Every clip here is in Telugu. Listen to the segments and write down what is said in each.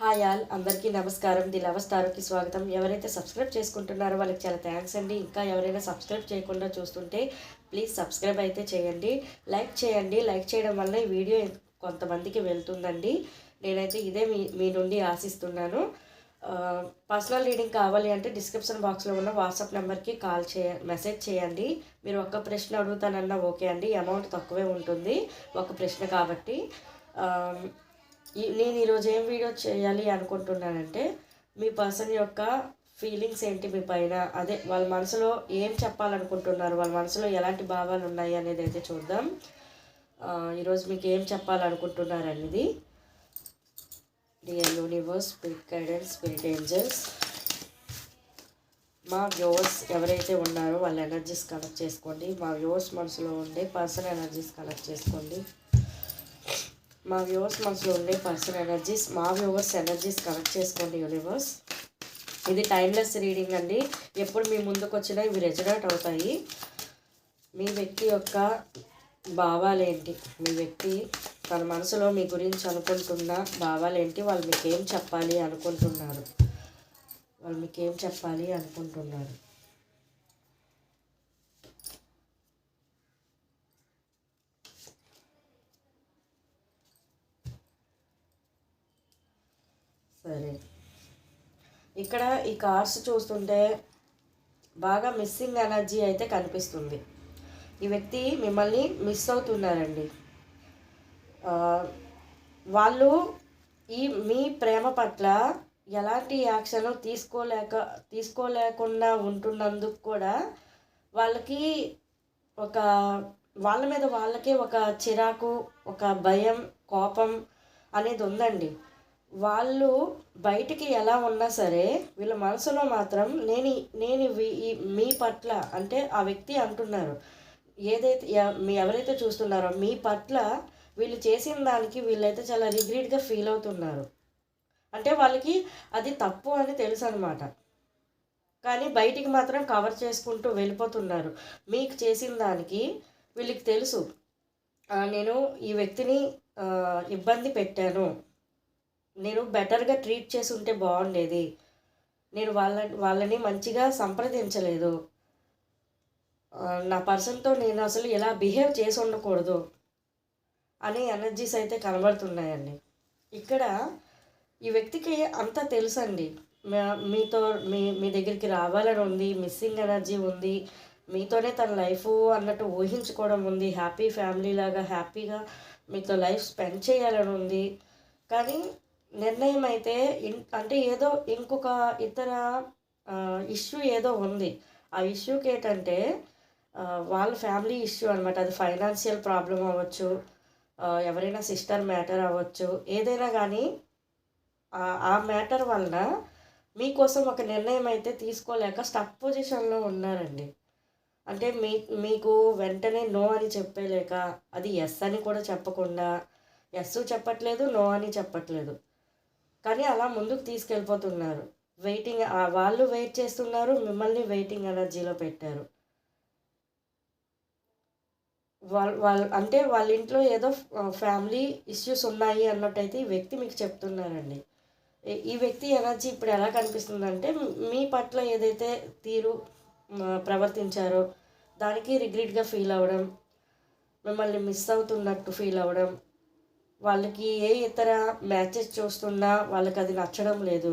హాయ్ ఆల్ అందరికీ నమస్కారం. ది లవ స్టార్కి స్వాగతం. ఎవరైతే సబ్స్క్రైబ్ చేసుకుంటున్నారో వాళ్ళకి చాలా థ్యాంక్స్ అండి. ఇంకా ఎవరైనా సబ్స్క్రైబ్ చేయకుండా చూస్తుంటే ప్లీజ్ సబ్స్క్రైబ్ అయితే చేయండి. లైక్ చేయండి. లైక్ చేయడం వల్ల ఈ వీడియో కొంతమందికి వెళ్తుందండి. నేనైతే ఇదే మీ మీ నుండి ఆశిస్తున్నాను. పర్సనల్ రీడింగ్ కావాలి అంటే డిస్క్రిప్షన్ బాక్స్లో ఉన్న వాట్సాప్ నెంబర్కి కాల్ చేయ మెసేజ్ చేయండి. మీరు ఒక్క ప్రశ్న అడుగుతానన్నా ఓకే అండి. అమౌంట్ తక్కువే ఉంటుంది. ఒక ప్రశ్న కాబట్టి. నేను ఈరోజు ఏం వీడియో చేయాలి అనుకుంటున్నానంటే మీ పర్సన్ యొక్క ఫీలింగ్స్ ఏంటి మీ పైన? అదే వాళ్ళ మనసులో ఏం చెప్పాలనుకుంటున్నారు? వాళ్ళ మనసులో ఎలాంటి భావాలు ఉన్నాయి అనేది అయితే చూద్దాం. ఈరోజు మీకు ఏం చెప్పాలనుకుంటున్నారు అనేది? Dear universe spirit guidance spirit angels మా వ్యూవర్స్ ఎవరైతే ఉన్నారో వాళ్ళ ఎనర్జీస్ కనెక్ట్ చేసుకోండి. మా వ్యూవర్స్ మనసులో ఉండే పర్సన్ ఎనర్జీస్ కనెక్ట్ చేసుకోండి. మా వ్యూవర్స్ మనసులో ఉండే పర్సనల్ ఎనర్జీస్ మా వ్యూవర్స్ ఎనర్జీస్ కనెక్ట్ చేసుకోండి యూనివర్స్ ఇది టైమ్లెస్ రీడింగ్ అండి. ఎప్పుడు మీ ముందుకు వచ్చినా ఇవి రెజనేట్ అవుతాయి. మీ వ్యక్తి యొక్క భావాలేంటి మీ వ్యక్తి తన మనసులో మీ గురించి అనుకుంటున్న భావాలేంటి వాళ్ళు మీకేం చెప్పాలి అనుకుంటున్నారు? వాళ్ళు మీకేం చెప్పాలి అనుకుంటున్నారు? సరే. ఇక్కడ ఈ కార్స్ చూస్తుంటే బాగా మిస్సింగ్ ఎనర్జీ అయితే కనిపిస్తుంది. ఈ వ్యక్తి మిమ్మల్ని మిస్ అవుతున్నారండి. వాళ్ళు ఈ మీ ప్రేమ పట్ల ఎలాంటి యాక్షన్ తీసుకోలేక తీసుకోలేకుండా ఉంటున్నందుకు కూడా వాళ్ళకి ఒక వాళ్ళ మీద వాళ్ళకే ఒక చిరాకు ఒక భయం కోపం అనేది ఉందండి. వాళ్ళు బయటికి ఎలా ఉన్నా సరే వీళ్ళ మనసులో మాత్రం నేను నేను ఈ మీ పట్ల అంటే ఆ వ్యక్తి అంటున్నారు. ఏదైతే మీ ఎవరైతే చూస్తున్నారో మీ పట్ల వీళ్ళు చేసిన దానికి వీళ్ళైతే చాలా రిగ్రెట్గా ఫీల్ అవుతున్నారు. అంటే వాళ్ళకి అది తప్పు అని తెలుసు అనమాట కానీ బయటికి మాత్రం కవర్ చేసుకుంటూ వెళ్ళిపోతున్నారు. మీకు చేసిన దానికి వీళ్ళకి తెలుసు. నేను ఈ వ్యక్తిని ఇబ్బంది పెట్టాను. నేను బెటర్గా ట్రీట్ చేసి ఉంటే బాగుండేది. నేను వాళ్ళ వాళ్ళని మంచిగా సంప్రదించలేదు. నా పర్సన్తో నేను అసలు ఇలా బిహేవ్ చేసి ఉండకూడదు అనే ఎనర్జీస్ అయితే కనబడుతున్నాయండి. ఇక్కడ ఈ వ్యక్తికి అంతా తెలుసండి. మీతో మీ మీ దగ్గరికి రావాలని ఉంది మిస్సింగ్ ఎనర్జీ ఉంది మీతోనే తన లైఫ్ అన్నట్టు ఊహించుకోవడం ఉంది హ్యాపీ ఫ్యామిలీ లాగా హ్యాపీగా మీతో లైఫ్ స్పెండ్ చేయాలని ఉంది. కానీ నిర్ణయం అయితే ఇన్ అంటే ఏదో ఇంకొక ఇతర ఇష్యూ ఏదో ఉంది. ఆ ఇష్యూకి ఏంటంటే వాళ్ళ ఫ్యామిలీ ఇష్యూ అనమాట అది ఫైనాన్షియల్ ప్రాబ్లం అవ్వచ్చు ఎవరైనా సిస్టర్ మ్యాటర్ అవ్వచ్చు. ఏదైనా కానీ ఆ- మ్యాటర్ వలన మీకోసం ఒక నిర్ణయం అయితే తీసుకోలేక స్టక్ పొజిషన్లో ఉన్నారండి. అంటే మీ మీకు వెంటనే నో అని చెప్పలేక అది ఎస్ అని కూడా చెప్పకుండా ఎస్ చెప్పట్లేదు నో అని చెప్పట్లేదు. కానీ అలా ముందుకు తీసుకెళ్ళిపోతున్నారు. వెయిటింగ్ వాళ్ళు వెయిట్ చేస్తున్నారు మిమ్మల్ని వెయిటింగ్ ఎనర్జీలో పెట్టారు. వాళ్ళ వాళ్ళ అంటే వాళ్ళ ఇంట్లో ఏదో ఫ్యామిలీ ఇష్యూస్ ఉన్నాయి అన్నట్టయితే ఈ వ్యక్తి మీకు చెప్తున్నారండి. ఈ- వ్యక్తి ఎనర్జీ ఇప్పుడు ఎలా కనిపిస్తుందంటే మీ పట్ల ఏదైతే తీరు ప్రవర్తించారో దానికి రిగ్రెట్గా ఫీల్ అవ్వడం మిమ్మల్ని మిస్ అవుతున్నట్టు ఫీల్ అవ్వడం వాళ్ళకి ఏ ఇతర మ్యాచెస్ చూస్తున్నా వాళ్ళకి అది నచ్చడం లేదు.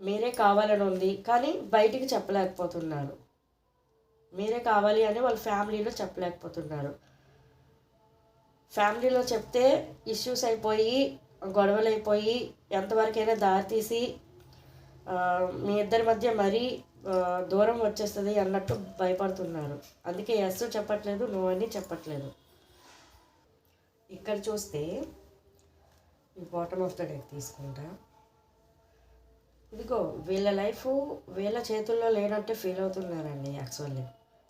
మీరే కావాలని ఉంది కానీ బయటికి చెప్పలేకపోతున్నారు. మీరే కావాలి అని వాళ్ళ ఫ్యామిలీలో చెప్పలేకపోతున్నారు. ఫ్యామిలీలో చెప్తే ఇష్యూస్ అయిపోయి గొడవలు అయిపోయి ఎంతవరకైనా దారి తీసి మీ ఇద్దరి మధ్య మరీ దూరం వచ్చేస్తుంది అన్నట్టు భయపడుతున్నారు. అందుకే ఎస్ చెప్పట్లేదు నో అని చెప్పట్లేదు. ఇక్కడ చూస్తే ఈ బాటమ్ ఆఫ్ ద డెక్ తీసుకుంటా. ఇదిగో వీళ్ళ లైఫ్ వీళ్ళ చేతుల్లో లేనట్టే ఫీల్ అవుతున్నారండి యాక్చువల్లీ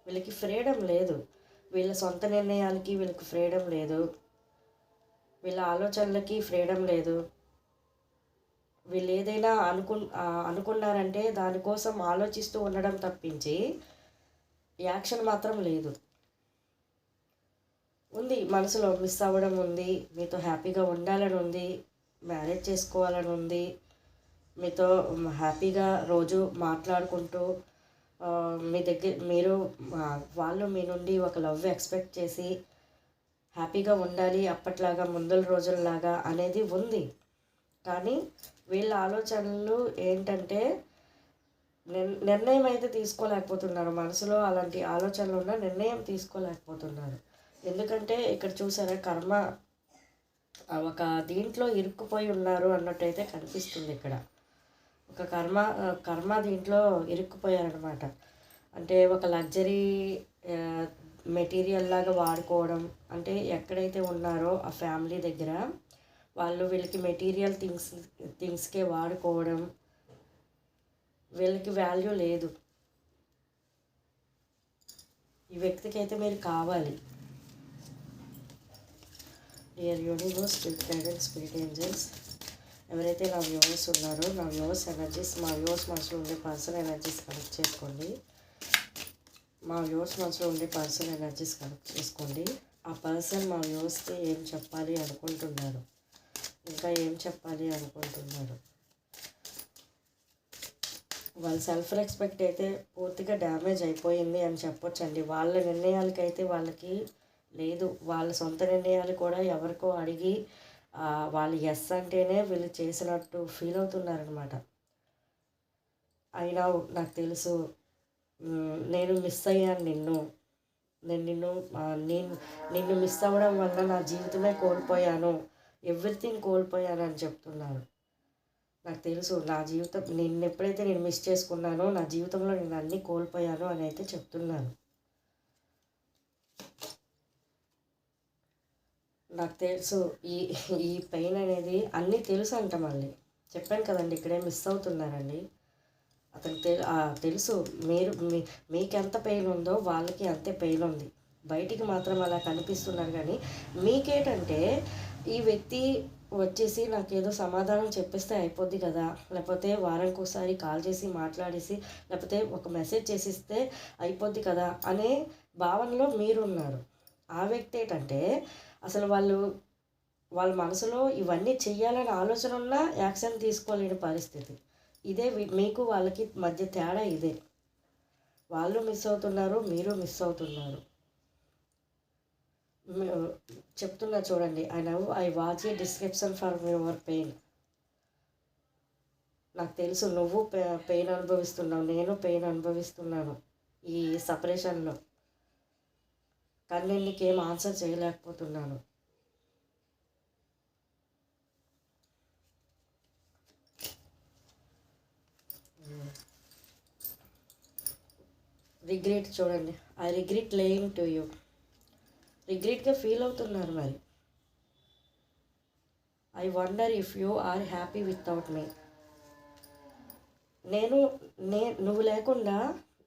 వీళ్ళకి ఫ్రీడమ్ లేదు. వీళ్ళ సొంత నిర్ణయాలకి వీళ్ళకి ఫ్రీడమ్ లేదు. వీళ్ళ ఆలోచనలకి ఫ్రీడమ్ లేదు. వీళ్ళు ఏదైనా అనుకు అనుకున్నారంటే దానికోసం ఆలోచిస్తూ ఉండడం తప్పించి యాక్షన్ మాత్రం లేదు. ఉంది మనసులో మిస్ అవ్వడం ఉంది మీతో హ్యాపీగా ఉండాలని ఉంది మ్యారేజ్ చేసుకోవాలని ఉంది మీతో హ్యాపీగా రోజు మాట్లాడుకుంటూ మీ దగ్గర మీరు వాళ్ళు మీ నుండి ఒక లవ్ ఎక్స్పెక్ట్ చేసి హ్యాపీగా ఉండాలి అప్పట్లాగా ముందల రోజుల్లాగా అనేది ఉంది. కానీ వీళ్ళ ఆలోచనలు ఏంటంటే నిర్ణయం అయితే తీసుకోలేకపోతున్నారు మనసులో అలాంటి ఆలోచనలు ఉన్న నిర్ణయం తీసుకోలేకపోతున్నారు. ఎందుకంటే ఇక్కడ చూసారా కర్మ ఒక దీంట్లో ఇరుక్కుపోయి ఉన్నారు అన్నట్టయితే కనిపిస్తుంది ఇక్కడ. ఒక కర్మ కర్మ దీంట్లో ఇరుక్కుపోయారనమాట అంటే ఒక లగ్జరీ మెటీరియల్ లాగా వాడుకోవడం అంటే ఎక్కడైతే ఉన్నారో ఆ ఫ్యామిలీ దగ్గర వాళ్ళు వీళ్ళకి మెటీరియల్ థింగ్స్ థింగ్స్కే వాడుకోవడం వీళ్ళకి వాల్యూ లేదు. ఈ వ్యక్తికి అయితే మీరు కావాలి. Dear universe spirit guidance spirit angels ఎవరైతే నా వ్యూవర్స్ ఉన్నారో నా వ్యూవర్స్ ఎనర్జీస్ మా వ్యూవర్స్ మనసులో ఉండే పర్సన్ ఎనర్జీస్ కనెక్ట్ చేసుకోండి. మా వ్యూవర్స్ మనసులో ఉండే పర్సన్ ఎనర్జీస్ కనెక్ట్ చేసుకోండి. ఆ పర్సన్ మా వ్యూవర్స్కి ఏం చెప్పాలి అనుకుంటున్నారు? ఇంకా ఏం చెప్పాలి అనుకుంటున్నారు? వాళ్ళ సెల్ఫ్ రెస్పెక్ట్ అయితే పూర్తిగా డ్యామేజ్ అయిపోయింది అని చెప్పొచ్చండి. వాళ్ళ నిర్ణయాలకైతే వాళ్ళకి లేదు వాళ్ళ సొంత నిర్ణయాలు కూడా ఎవరికో అడిగి వాళ్ళు ఎస్ అంటేనే వీళ్ళు చేసినట్టు ఫీల్ అవుతున్నారనమాట అయినా నాకు తెలుసు నేను మిస్ అయ్యాను నిన్ను. నేను నిన్ను నేను నిన్ను మిస్ అవ్వడం వల్ల నా జీవితమే కోల్పోయాను. ఎవ్రీథింగ్ కోల్పోయాను అని చెప్తున్నారు. నాకు తెలుసు నా జీవితం నేను ఎప్పుడైతే నేను మిస్ చేసుకున్నానో నా జీవితంలో నేను అన్నీ కోల్పోయాను అని అయితే చెప్తున్నాను నాకు తెలుసు. ఈ ఈ పెయిన్ అనేది అన్నీ తెలుసు అంట మళ్ళీ. చెప్పాను కదండి ఇక్కడే మిస్ అవుతున్నారండి. అతనికి తెలు తెలుసు. మీరు మీ మీకు ఎంత పెయిన్ ఉందో వాళ్ళకి అంతే పెయిన్ ఉంది. బయటికి మాత్రం అలా కనిపిస్తున్నారు కానీ మీకేంటంటే ఈ వ్యక్తి వచ్చేసి నాకు ఏదో సమాధానం చెప్పేస్తే అయిపోద్ది కదా. లేకపోతే వారానికి ఒకసారి కాల్ చేసి మాట్లాడేసి లేకపోతే ఒక మెసేజ్ చేసిస్తే అయిపోద్ది కదా అనే భావనలో మీరున్నారు. ఆ వ్యక్తి ఏంటంటే అసలు వాళ్ళు వాళ్ళ మనసులో ఇవన్నీ చెయ్యాలని ఆలోచన ఉన్నా యాక్షన్ తీసుకోలేని పరిస్థితి. ఇదే మీకు వాళ్ళకి మధ్య తేడా ఇదే. వాళ్ళు మిస్ అవుతున్నారు మీరు మిస్ అవుతున్నారు. చెప్తున్నా చూడండి I now I watch a description for your pain నాకు తెలుసు నువ్వు పెయిన్ అనుభవిస్తున్నావు నేను పెయిన్ అనుభవిస్తున్నాను ఈ సపరేషన్లో కానీ ఏం ఆన్సర్ చేయలేకపోతున్నాను. రిగ్రెట్ చూడండి. I regret laying to you రిగ్రెట్గా feel అవుతున్నారు మరి. I wonder if you are happy without me నేను నే నువ్వు లేకుండా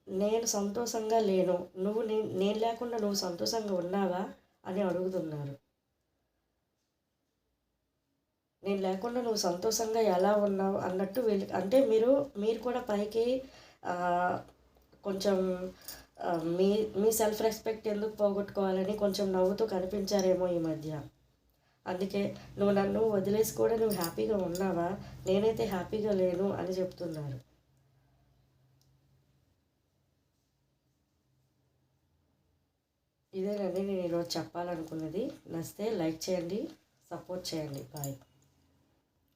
నేను సంతోషంగా లేను. నువ్వు నేను లేకుండా నువ్వు సంతోషంగా ఉన్నావా అని అడుగుతున్నారు. నేను లేకుండా నువ్వు సంతోషంగా ఎలా ఉన్నావు అన్నట్టు వీళ్ళు అంటే మీరు మీరు కూడా పైకి కొంచెం మీ మీ సెల్ఫ్ రెస్పెక్ట్ ఎందుకు పోగొట్టుకోవాలని కొంచెం నవ్వుతూ కనిపించారేమో ఈ మధ్య. అందుకే నువ్వు నన్ను వదిలేసి కూడా నువ్వు హ్యాపీగా ఉన్నావా? నేనైతే హ్యాపీగా లేను అని చెప్తున్నారు. ఇదేనండి నేను ఈరోజు చెప్పాలనుకున్నది. నచ్చితే లైక్ చేయండి సపోర్ట్ చేయండి. బాయ్.